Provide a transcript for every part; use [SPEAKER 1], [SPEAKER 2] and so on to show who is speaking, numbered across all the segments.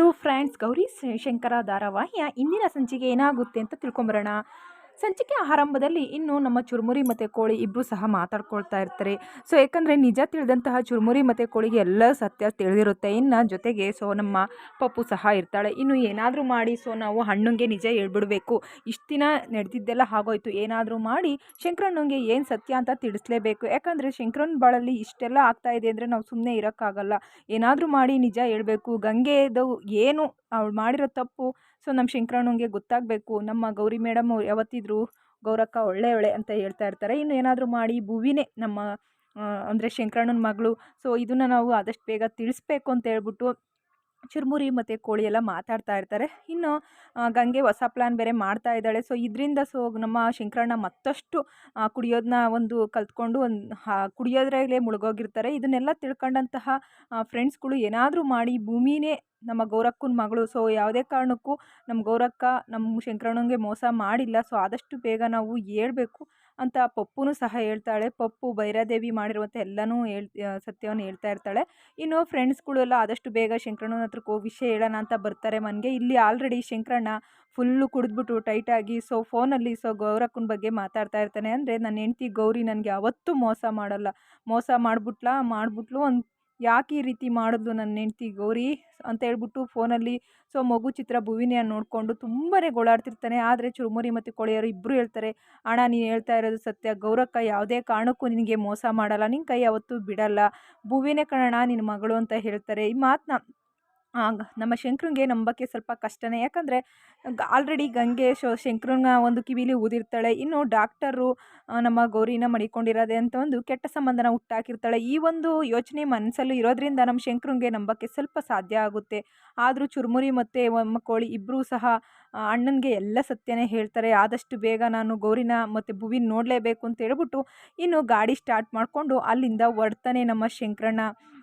[SPEAKER 1] Hello friends Gauri Shankara ಧಾರಾವಾಹಿಯ ಇಂದಿನ ಸಂಚಿಕೆ ಏನಾಗುತ್ತೆ ಅಂತ ತಿಳ್ಕೊಂಬರೋಣ. ಸಂಚಿಕೆ ಆರಂಭದಲ್ಲಿ ಇನ್ನು ನಮ್ಮ ಚುರುಮುರಿ ಮತ್ತು ಕೋಳಿ ಇಬ್ಬರು ಸಹ ಮಾತಾಡ್ಕೊಳ್ತಾ ಇರ್ತಾರೆ. ಸೊ ಯಾಕಂದರೆ ನಿಜ ತಿಳಿದಂತಹ ಚುರುಮುರಿ ಮತ್ತು ಕೋಳಿಗೆ ಎಲ್ಲ ಸತ್ಯ ತಿಳಿದಿರುತ್ತೆ. ಇನ್ನು ಜೊತೆಗೆ ಸೊ ನಮ್ಮ ಪಪ್ಪು ಸಹ ಇರ್ತಾಳೆ. ಇನ್ನು ಏನಾದರೂ ಮಾಡಿ ಸೊ ನಾವು ಹಣ್ಣುಂಗೆ ನಿಜ ಹೇಳ್ಬಿಡ್ಬೇಕು. ಇಷ್ಟು ದಿನ ನಡೆದಿದ್ದೆಲ್ಲ ಆಗೋಯ್ತು. ಏನಾದರೂ ಮಾಡಿ ಶಂಕರಣ್ಣಂಗೆ ಏನು ಸತ್ಯ ಅಂತ ತಿಳಿಸ್ಲೇಬೇಕು. ಯಾಕಂದರೆ ಶಂಕರನ್ ಬಾಳಲ್ಲಿ ಇಷ್ಟೆಲ್ಲ ಆಗ್ತಾ ಇದೆ ಅಂದರೆ ನಾವು ಸುಮ್ಮನೆ ಇರೋಕ್ಕಾಗಲ್ಲ. ಏನಾದರೂ ಮಾಡಿ ನಿಜ ಹೇಳಬೇಕು. ಗಂಗೆದು ಏನು, ಅವಳು ಮಾಡಿರೋ ತಪ್ಪು ಸೊ ನಮ್ಮ ಶಂಕರಣ್ಣಂಗೆ ಗೊತ್ತಾಗಬೇಕು. ನಮ್ಮ ಗೌರಿ ಮೇಡಮ್ ಯಾವತ್ತಿದ್ರು ಗೌರಕ್ಕ ಒಳ್ಳೆ ಒಳ್ಳೆ ಅಂತ ಹೇಳ್ತಾ ಇರ್ತಾರೆ. ಇನ್ನು ಏನಾದರೂ ಮಾಡಿ ಭುವಿನೇ ನಮ್ಮ ಅಂದರೆ ಶಂಕರಣ್ಣನ ಮಗಳು. ಸೊ ಇದನ್ನು ನಾವು ಆದಷ್ಟು ಬೇಗ ತಿಳಿಸ್ಬೇಕು ಅಂತ ಹೇಳ್ಬಿಟ್ಟು ಚುರುಮುರಿ ಮತ್ತು ಕೋಳಿ ಎಲ್ಲ ಮಾತಾಡ್ತಾ ಇರ್ತಾರೆ. ಇನ್ನು ಗಂಗೆ ಹೊಸ ಪ್ಲ್ಯಾನ್ ಬೇರೆ ಮಾಡ್ತಾ ಇದ್ದಾಳೆ. ಸೊ ಇದರಿಂದ ಸೊ ನಮ್ಮ ಶಂಕರಣ್ಣ ಮತ್ತಷ್ಟು ಕುಡಿಯೋದನ್ನ ಒಂದು ಕಲ್ತ್ಕೊಂಡು ಒಂದು ಕುಡಿಯೋದ್ರಾಗಲೇ ಮುಳುಗೋಗಿರ್ತಾರೆ. ಇದನ್ನೆಲ್ಲ ತಿಳ್ಕೊಂಡಂತಹ ಫ್ರೆಂಡ್ಸ್ಗಳು ಏನಾದರೂ ಮಾಡಿ ಭೂಮಿನೇ ನಮ್ಮ ಗೌರಕ್ಕನ ಮಗಳು. ಸೊ ಯಾವುದೇ ಕಾರಣಕ್ಕೂ ನಮ್ಮ ಗೌರಕ್ಕ ನಮ್ಮ ಶಂಕರಣ್ಣಂಗೆ ಮೋಸ ಮಾಡಿಲ್ಲ. ಸೊ ಆದಷ್ಟು ಬೇಗ ನಾವು ಹೇಳ್ಬೇಕು. ಅಂತ ಪಪ್ಪುನೂ ಸಹ ಹೇಳ್ತಾಳೆ. ಪಪ್ಪು ಭೈರಾದೇವಿ ಮಾಡಿರುವಂಥ ಎಲ್ಲನೂ ಹೇಳ್ ಸತ್ಯವನ್ನು ಹೇಳ್ತಾ ಇರ್ತಾಳೆ. ಇನ್ನು ಫ್ರೆಂಡ್ಸ್ಗಳೆಲ್ಲ ಆದಷ್ಟು ಬೇಗ ಶಂಕರಣ್ಣನ ಹತ್ರಕ್ಕೆ ಹೋಗಿ ವಿಷಯ ಹೇಳೋಣ ಅಂತ ಬರ್ತಾರೆ ಮನೆಗೆ. ಇಲ್ಲಿ ಆಲ್ರೆಡಿ ಶಂಕರಣ್ಣ ಫುಲ್ಲು ಕುಡಿದ್ಬಿಟ್ಟು ಟೈಟಾಗಿ ಸೊ ಫೋನಲ್ಲಿ ಸೊ ಗೌರಕ್ಕನ ಬಗ್ಗೆ ಮಾತಾಡ್ತಾ ಇರ್ತಾನೆ. ಅಂದರೆ ನನ್ನ ಹೆಂಡ್ತಿ ಗೌರಿ ನನಗೆ ಯಾವತ್ತೂ ಮೋಸ ಮಾಡಲ್ಲ. ಮೋಸ ಮಾಡಿಬಿಟ್ಲಾ? ಮಾಡಿಬಿಟ್ಲು ಒಂದು ಯಾಕೆ ಈ ರೀತಿ ಮಾಡಿದ್ಲು ನನ್ನ ಹೆಂಡ್ತಿ ಗೌರಿ ಅಂತ ಹೇಳ್ಬಿಟ್ಟು ಫೋನಲ್ಲಿ ಸೊ ಮಗು ಚಿತ್ರ ಭುವಿನ ನೋಡಿಕೊಂಡು ತುಂಬಾ ಗೋಳಾಡ್ತಿರ್ತಾನೆ. ಆದರೆ ಚುರುಮುರಿ ಮತ್ತು ಕೊಳೆಯರು ಇಬ್ಬರು ಹೇಳ್ತಾರೆ, ಅಣ್ಣ, ನೀನು ಹೇಳ್ತಾ ಇರೋದು ಸತ್ಯ. ಗೌರಕ್ಕ ಯಾವುದೇ ಕಾರಣಕ್ಕೂ ನಿನಗೆ ಮೋಸ ಮಾಡಲ್ಲ. ನಿನ್ನ ಕೈ ಯಾವತ್ತೂ ಬಿಡಲ್ಲ. ಭುವಿನೇ ಕಣಣ್ಣ ನಿನ್ನ ಮಗಳು ಅಂತ ಹೇಳ್ತಾರೆ. ಈ ಮಾತನ್ನ ಆಗ ನಮ್ಮ ಶಂಕ್ರಂಗೆ ನಂಬಕ್ಕೆ ಸ್ವಲ್ಪ ಕಷ್ಟನೇ. ಯಾಕಂದರೆ ಆಲ್ರೆಡಿ ಗಂಗೆ ಶೋ ಶಂಕ್ರನ ಒಂದು ಕಿವಿಲಿ ಊದಿರ್ತಾಳೆ. ಇನ್ನು ಡಾಕ್ಟರು ನಮ್ಮ ಗೌರಿನ ಮಡಿಕೊಂಡಿರೋದೆ ಅಂತ ಒಂದು ಕೆಟ್ಟ ಸಂಬಂಧನ ಹುಟ್ಟಾಕಿರ್ತಾಳೆ. ಈ ಒಂದು ಯೋಚನೆ ಮನಸ್ಸಲ್ಲೂ ಇರೋದ್ರಿಂದ ನಮ್ಮ ಶಂಕ್ರಂಗೆ ನಂಬಕ್ಕೆ ಸ್ವಲ್ಪ ಸಾಧ್ಯ ಆಗುತ್ತೆ. ಆದರೂ ಚುರುಮುರಿ ಮತ್ತು, ಒಮ್ಮ ಕೋಳಿ ಇಬ್ಬರೂ ಸಹ ಅಣ್ಣನಿಗೆ ಎಲ್ಲ ಸತ್ಯನೇ ಹೇಳ್ತಾರೆ. ಆದಷ್ಟು ಬೇಗ ನಾನು ಗೌರಿನ ಮತ್ತು ಭುವಿನ ನೋಡಲೇಬೇಕು ಅಂತ ಹೇಳ್ಬಿಟ್ಟು ಇನ್ನು ಗಾಡಿ ಸ್ಟಾರ್ಟ್ ಮಾಡಿಕೊಂಡು ಅಲ್ಲಿಂದ ಹೊರ್ತಾನೆ ನಮ್ಮ ಶಂಕರಣ್ಣ.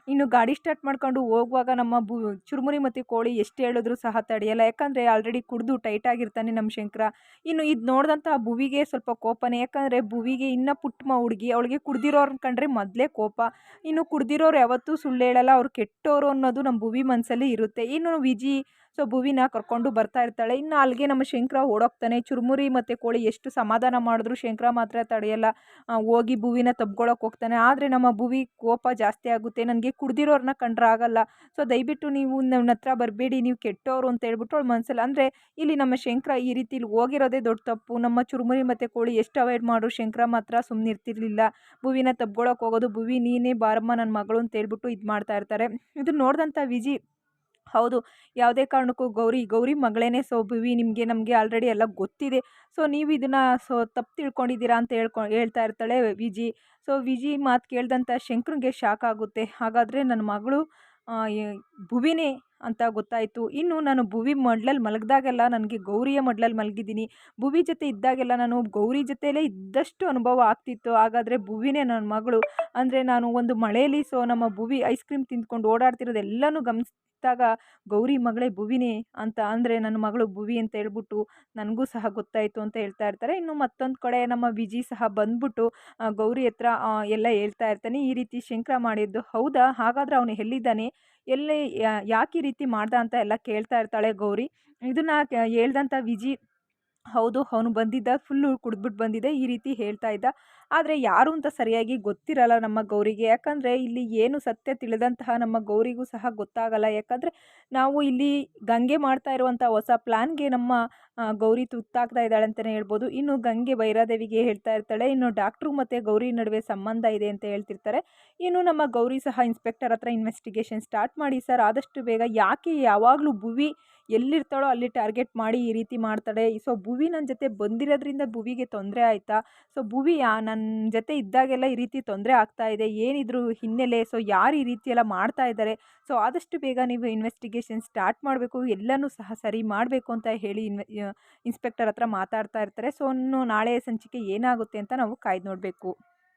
[SPEAKER 1] ಇನ್ನು ಗಾಡಿ ಸ್ಟಾರ್ಟ್ ಮಾಡ್ಕೊಂಡು ಹೋಗುವಾಗ ನಮ್ಮ ಬು ಚುರುಮುರಿ ಮತ್ತು ಕೋಳಿ ಎಷ್ಟು ಹೇಳಿದ್ರು ಸಹ ತಡೆಯಲ್ಲ. ಯಾಕಂದರೆ ಆಲ್ರೆಡಿ ಕುಡಿದು ಟೈಟಾಗಿರ್ತಾನೆ ನಮ್ಮ ಶಂಕರ. ಇನ್ನು ಇದು ನೋಡಿದಂಥ ಭುವಿಗೆ ಸ್ವಲ್ಪ ಕೋಪನೇ. ಯಾಕಂದರೆ ಭುವಿಗೆ ಇನ್ನೂ ಪುಟ್ಟಮ ಹುಡುಗಿ, ಅವಳಿಗೆ ಕುಡ್ದಿರೋರ್ನ ಕಂಡ್ರೆ ಮೊದಲೇ ಕೋಪ. ಇನ್ನು ಕುಡ್ದಿರೋರು ಯಾವತ್ತೂ ಸುಳ್ಳು ಹೇಳಲ್ಲ. ಅವ್ರು ಕೆಟ್ಟೋರು ಅನ್ನೋದು ನಮ್ಮ ಭುವಿ ಮನಸ್ಸಲ್ಲಿ ಇರುತ್ತೆ. ಇನ್ನು ವಿಜಿ ಸೊ ಭುವಿನ ಕರ್ಕೊಂಡು ಬರ್ತಾ ಇರ್ತಾಳೆ. ಇನ್ನು ಅಲ್ಲಿಗೆ ನಮ್ಮ ಶಂಕರ ಓಡೋಗ್ತಾನೆ. ಚುರುಮುರಿ ಮತ್ತು ಕೋಳಿ ಎಷ್ಟು ಸಮಾಧಾನ ಮಾಡಿದ್ರು ಶಂಕರ ಮಾತ್ರ ತಡೆಯಲ್ಲ. ಹೋಗಿ ಭುವಿನ ತಬ್ಕೊಳಕ್ಕೆ ಹೋಗ್ತಾನೆ. ಆದರೆ ನಮ್ಮ ಭುವಿ ಕೋಪ ಜಾಸ್ತಿ ಆಗುತ್ತೆ. ನನಗೆ ಕುಡ್ದಿರೋರನ್ನ ಕಂಡ್ರೆ ಆಗಲ್ಲ. ಸೊ ದಯವಿಟ್ಟು ನೀವು ನನ್ನ ಹತ್ರ ಬರಬೇಡಿ. ನೀವು ಕೆಟ್ಟವರು ಅಂತ ಹೇಳ್ಬಿಟ್ಟು ಅವ್ಳು ಮನಸ್ಸಲ್ಲಿ ಅಂದರೆ ಇಲ್ಲಿ ನಮ್ಮ ಶಂಕರ ಈ ರೀತಿ ಹೋಗಿರೋದೇ ದೊಡ್ಡ ತಪ್ಪು. ನಮ್ಮ ಚುರುಮುರಿ ಮತ್ತು ಕೋಳಿ ಎಷ್ಟು ಅವಾಯ್ಡ್ ಮಾಡು ಶಂಕರ ಮಾತ್ರ ಸುಮ್ಮನೆ ಇರ್ತಿರ್ಲಿಲ್ಲ. ಭುವಿನ ತಬ್ಕೊಳಕ್ಕೆ ಹೋಗೋದು ಭುವಿ ನೀನೇ ಬಾರಮ್ಮ ನನ್ನ ಮಗಳು ಅಂತ ಹೇಳ್ಬಿಟ್ಟು ಇದು ಮಾಡ್ತಾ ಇರ್ತಾರೆ. ಇದು ನೋಡಿದಂಥ ವಿಜಿ ಹೌದು. ಯಾವುದೇ ಕಾರಣಕ್ಕೂ ಗೌರಿ ಗೌರಿ ಮಗಳೇನೆ ಸೊ ನಿಮಗೆ, ನಮಗೆ ಆಲ್ರೆಡಿ ಎಲ್ಲ ಗೊತ್ತಿದೆ. ಸೊ ನೀವು ಇದನ್ನು ಸೊ, ತಪ್ಪು ತಿಳ್ಕೊಂಡಿದ್ದೀರಾ ಅಂತ ಹೇಳ್ಕೊ, ಹೇಳ್ತಾ ಇರ್ತಾಳೆ ವಿಜಿ. ಸೊ ವಿಜಿ ಮಾತು ಕೇಳಿದಂಥ ಶಂಕರ್ಗೆ ಶಾಕ್ ಆಗುತ್ತೆ. ಹಾಗಾದರೆ ನನ್ನ ಮಗಳು ಭುವಿನೇ ಅಂತ ಗೊತ್ತಾಯಿತು. ಇನ್ನು ನಾನು ಭುವಿ ಮಡ್ಲಲ್ಲಿ ಮಲಗಿದಾಗೆಲ್ಲ ನನಗೆ ಗೌರಿಯ ಮಡ್ಲಲ್ಲಿ ಮಲಗಿದ್ದೀನಿ. ಭುವಿ ಜೊತೆ ಇದ್ದಾಗೆಲ್ಲ ನಾನು ಗೌರಿ ಜೊತೆಯಲ್ಲೇ ಇದ್ದಷ್ಟು ಅನುಭವ ಆಗ್ತಿತ್ತು. ಹಾಗಾದರೆ ಭುವಿನೇ ನನ್ನ ಮಗಳು. ಅಂದರೆ ನಾನು ಒಂದು ಮಳೆಯಲ್ಲಿ ಸೊ ನಮ್ಮ ಭುವಿ ಐಸ್ ಕ್ರೀಮ್ ತಿಂದ್ಕೊಂಡು ಓಡಾಡ್ತಿರೋದೆಲ್ಲನೂ ಗಮನಿಸಿದಾಗ ಗೌರಿ ಮಗಳೇ ಭುವಿನೇ ಅಂತ ಅಂದರೆ ನನ್ನ ಮಗಳು ಭುವಿ ಅಂತ ಹೇಳ್ಬಿಟ್ಟು ನನಗೂ ಸಹ ಗೊತ್ತಾಯಿತು ಅಂತ ಹೇಳ್ತಾ ಇರ್ತಾರೆ. ಇನ್ನು ಮತ್ತೊಂದು ಕಡೆ ನಮ್ಮ ವಿಜಿ ಸಹ ಬಂದ್ಬಿಟ್ಟು ಗೌರಿ ಹತ್ರ ಎಲ್ಲ ಹೇಳ್ತಾ ಇರ್ತಾನೆ. ಈ ರೀತಿ ಶಂಕರ ಮಾಡಿದ್ದು. ಹೌದಾ? ಹಾಗಾದರೆ ಅವನು ಎಲ್ಲಿದ್ದಾನೆ? ಎಲ್ಲಿ ಯಾಕೆ ಈ ರೀತಿ ಮಾಡ್ದ ಅಂತ ಎಲ್ಲ ಕೇಳ್ತಾ ಇರ್ತಾಳೆ ಗೌರಿ. ಇದನ್ನ ಹೇಳ್ದಂಥ ವಿಜಿ ಹೌದು, ಅವನು ಬಂದಿದ್ದ ಫುಲ್ಲು ಕುಡಿದ್ಬಿಟ್ಟು ಬಂದಿದೆ, ಈ ರೀತಿ ಹೇಳ್ತಾ ಇದ್ದ. ಆದರೆ ಯಾರು ಅಂತ ಸರಿಯಾಗಿ ಗೊತ್ತಿರಲ್ಲ ನಮ್ಮ ಗೌರಿಗೆ. ಯಾಕಂದರೆ ಇಲ್ಲಿ ಏನು ಸತ್ಯ ತಿಳಿದಂತಹ ನಮ್ಮ ಗೌರಿಗೂ ಸಹ ಗೊತ್ತಾಗಲ್ಲ. ಯಾಕಂದರೆ ನಾವು ಇಲ್ಲಿ ಗಂಗೆ ಮಾಡ್ತಾ ಇರುವಂಥ ಹೊಸ ಪ್ಲ್ಯಾನ್ಗೆ ನಮ್ಮ ಗೌರಿ ತುತ್ತಾಗ್ತಾ ಇದ್ದಾಳೆ ಅಂತಲೇ ಹೇಳ್ಬೋದು. ಇನ್ನು ಗಂಗೆ ಭೈರಾದೇವಿಗೆ ಹೇಳ್ತಾ ಇರ್ತಾಳೆ. ಇನ್ನು ಡಾಕ್ಟ್ರು ಮತ್ತು ಗೌರಿ ನಡುವೆ ಸಂಬಂಧ ಇದೆ ಅಂತ ಹೇಳ್ತಿರ್ತಾರೆ. ಇನ್ನು ನಮ್ಮ ಗೌರಿ ಸಹ ಇನ್ಸ್ಪೆಕ್ಟರ್ ಹತ್ರ ಇನ್ವೆಸ್ಟಿಗೇಷನ್ ಸ್ಟಾರ್ಟ್ ಮಾಡಿ, ಸರ್, ಆದಷ್ಟು ಬೇಗ ಯಾಕೆ ಯಾವಾಗಲೂ ಭುವಿ ಎಲ್ಲಿರ್ತಾಳೋ ಅಲ್ಲಿ ಟಾರ್ಗೆಟ್ ಮಾಡಿ ಈ ರೀತಿ ಮಾಡ್ತಾಳೆ. ಸೊ ಭುವಿ ನನ್ನ ಜೊತೆ ಬಂದಿರೋದ್ರಿಂದ ಭುವಿಗೆ ತೊಂದರೆ ಆಯಿತಾ? ಸೊ ಭುವಿ ಯಾ ನನ್ನ ಜೊತೆ ಇದ್ದಾಗೆಲ್ಲ ಈ ರೀತಿ ತೊಂದರೆ ಆಗ್ತಾ ಇದೆ, ಏನಿದ್ರು ಹಿನ್ನೆಲೆ, ಸೊ ಯಾರು ಈ ರೀತಿ ಎಲ್ಲ ಮಾಡ್ತಾ ಇದ್ದಾರೆ, ಸೊ ಆದಷ್ಟು ಬೇಗ ನೀವು ಇನ್ವೆಸ್ಟಿಗೇಷನ್ ಸ್ಟಾರ್ಟ್ ಮಾಡಬೇಕು, ಎಲ್ಲನೂ ಸಹ ಸರಿ ಮಾಡಬೇಕು ಅಂತ ಹೇಳಿ ಇನ್ವೆ ಇನ್ಸ್ಪೆಕ್ಟರ್ ಹತ್ರ ಮಾತಾಡ್ತಾ ಇರ್ತಾರೆ, ಸೊ ನಾಳೆ ಸಂಚಿಕೆ ಏನಾಗುತ್ತೆ ಅಂತ ನಾವು ಕಾಯ್ದು ನೋಡಬೇಕು.